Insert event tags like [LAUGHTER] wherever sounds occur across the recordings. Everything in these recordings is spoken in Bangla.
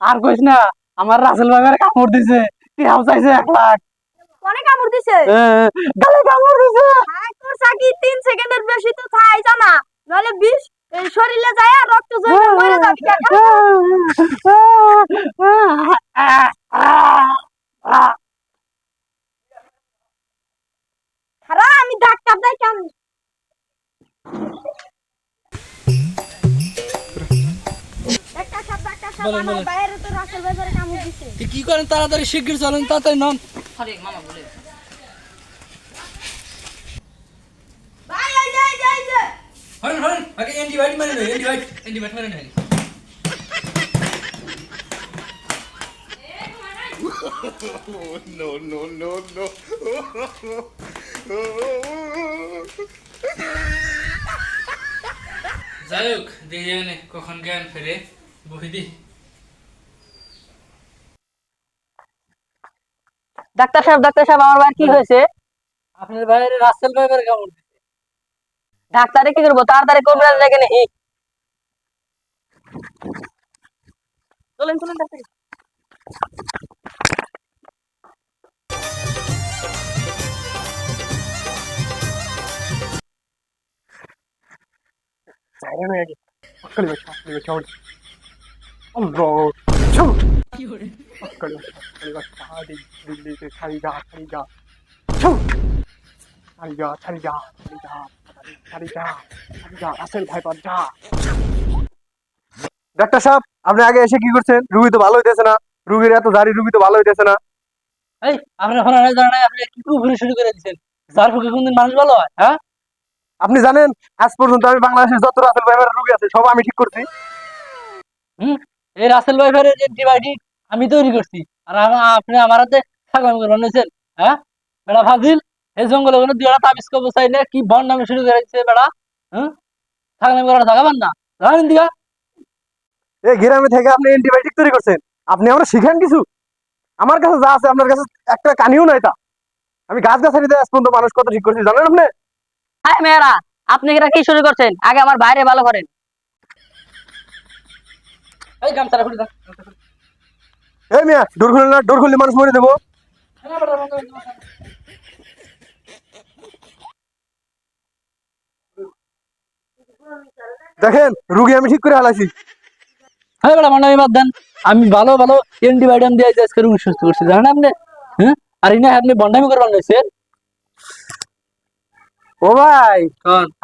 আর কইস না আমার রাসেল ভাইয়ের কামড় দিছে। টিহাও চাইছে এক লাখ। অনেক কামড় দিছে? গালে কামড় দিছে। হাই তোর সাকি তিন সেকেন্ডের বেশি তো থাই জানা নলে বিষ শরীরে যায় আর রক্ত জমে মরে যাবি খারা আমি ডাক্তার দেই কেমন ডাক্তার সাহেব ডাক্তার সাহেব বলেন, আমার বলেন। বাইরে তো রাসেল ভাইয়ের কামড় দিছে এ কি করেন? তাড়াতাড়ি শিগগির চলেন তাড়াতাড়ি যে এই যে হরেন হরেন। আগে অ্যান্টিবায়োটিক মারেন অ্যান্টিবায়োটিক অ্যান্টিবায়োটিক মারেন [LAUGHS] [LAUGHS] যাই হোক দেখে কখন জ্ঞান ফেরে বহিদি ডাক্তার সাহেব ডাক্তার সাহেব আমার ভাই কি হয়েছে? আপনার ভাইয়ের রাসেল ভাইয়ের কামড় দিছে। ডাক্তারে কি করব? তাড়াতাড়ি কোবরা লেগে নেই চলেন চলেন ডাক্তার ডাক্তার সাহেব আপনি আগে এসে কি করছেন রুগী তো ভালো হইতেছে না রুগীর এত জারি রুগী তো ভালো হইতেছে না আনাই জানাই আপনি কি শুরু করে দিচ্ছেন যার পক্ষে কোনদিন মানুষ ভালো হয়? হ্যাঁ? আপনি জানেন আজ পর্যন্ত আমি বাংলাদেশের যত রাসেল ভাইবার রুগী আছে সব আমি ঠিক করছি। এই রাসেল ভাইয়ের অ্যান্টিবায়োটিক আমি তৈরি করছি আর আপনি আমার হাতে সাগম করে বানিয়েছেন হ্যাঁ? বেড়া ফাজিল এই জঙ্গলে কোনো দুটা তাবিজ কবো চাইলে কি বন নামে শুরু করে দিচ্ছে বেড়া হ্যাঁ থাকলাম করে থাকাবেন না। জানেন দিঘা এই গ্রামে থেকে আপনি অ্যান্টিবায়োটিক তৈরি করছেন আপনি আমরা শিখেন কিছু? আমার কাছে যা আছে আপনার কাছে একটা কানিও নাই তা। আমি গাছ গাছালিতে আজ পর্যন্ত মানুষ কত ঠিক করছি জানেন আপনি? হাই মেয়েরা আপনি এটা কি শুরু করছেন? আগে আমার বাইরে ভালো করেন। এই গামছাটা খুলে দাও এই মিয়া ডোর খুলে না ডোর খুললে মানুষ মরে দেবো দেখেন রুগী আমি ঠিক করে হালাইছি। হ্যাঁ বেড়া মনে বাদ দেন আমি ভালো ভালো অ্যান্টিবায়োটিক দিয়ে আজকে রুগী সুস্থ করছি। জানেন আপনি? হ্যাঁ? আর ইনা আপনি বন্ডামি করে বানিয়েছেন ও ভাই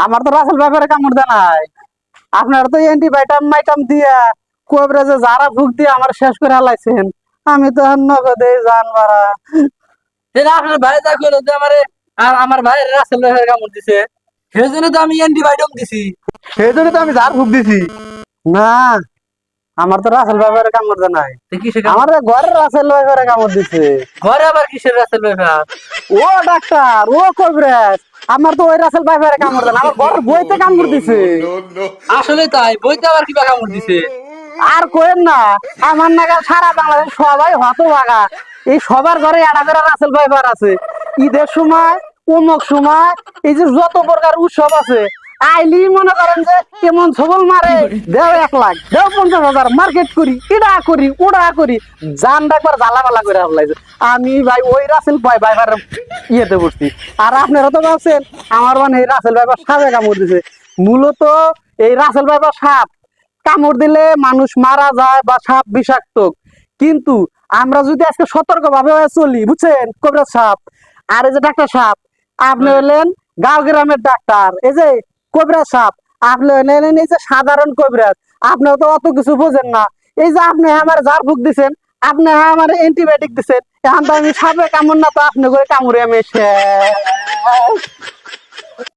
আমার তো রাসেল ব্যাপারে কামড় দেয়। নাই আপনার তো অ্যান্টিবায়োটাম মাইটাম দিয়া কোবরেজে যারা ভুগ দিয়ে আমার শেষ করে হালাইছেন আমি তো আর নগদে জান মারা আপনার ভাই যা করল যে আমারে আর আমার ভাইয়ের রাসেল ভাইয়ের কামড় দিছে। সেই জন্য তো আমি অ্যান্টিবায়োটিক দিছি। সেই জন্য তো আমি যার ভুগ দিছি। না আমার তো রাসেল ব্যাপারে কামড় দেয় নাই? আমার ঘরের রাসেল ব্যাপারে কামড় দিছে। ঘরে আবার কিসের রাসেল ভাই ও ডাক্তার ও কবরেজ। আমার তো ওই রাসেল ব্যাপারে কামড় দেয় না আমার ঘরের বইতে কামড় দিছে। আসলে তাই বইতে আবার কিবা কামড় দিছে? আর কোয়েন না আমার নাগাল সারা বাংলাদেশ সবাই হত ভাগা এই সবার ঘরে একটা করে রাসেল ভাইবার আছে। ঈদের সময় অমুক সময় এই যে যত প্রকার উৎসব আছে আইলি মনে করেন যে কেমন ছবল মারে দেও এক লাখ দেও পঞ্চাশ হাজার মার্কেট করি ইডা করি ওডা করি জান একবার জ্বালা বালা করে লাগছে আমি ভাই ওই রাসেল ভাই ভাইবার ইয়েতে পড়ছি আর আপনারা তো ভাবছেন আমার মানে এই রাসেল ভাইবার সাপে কামড় দিছে। মূলত এই রাসেল ভাইবার সাপ। কামড় দিলে মানুষ মারা যায় বা সাপ বিষাক্ত। কিন্তু আমরা যদি আজকে সতর্ক ভাবে চলি বুঝছেন? কবিরাজ সাপ। আর এই যে ডাক্তার সাপ আপনি হলেন গাঁও গ্রামের ডাক্তার। এই যে কবিরাজ সাপ আপনি এই যে সাধারণ কবিরা আপনিও তো অত কিছু বোঝেন না এই যে আপনি আমার জার ফুক দিছেন, আপনি আমার অ্যান্টিবায়োটিক দিচ্ছেন এখন তো আমি সাপে কামড় না তো আপনি করে কামড়ে আমি।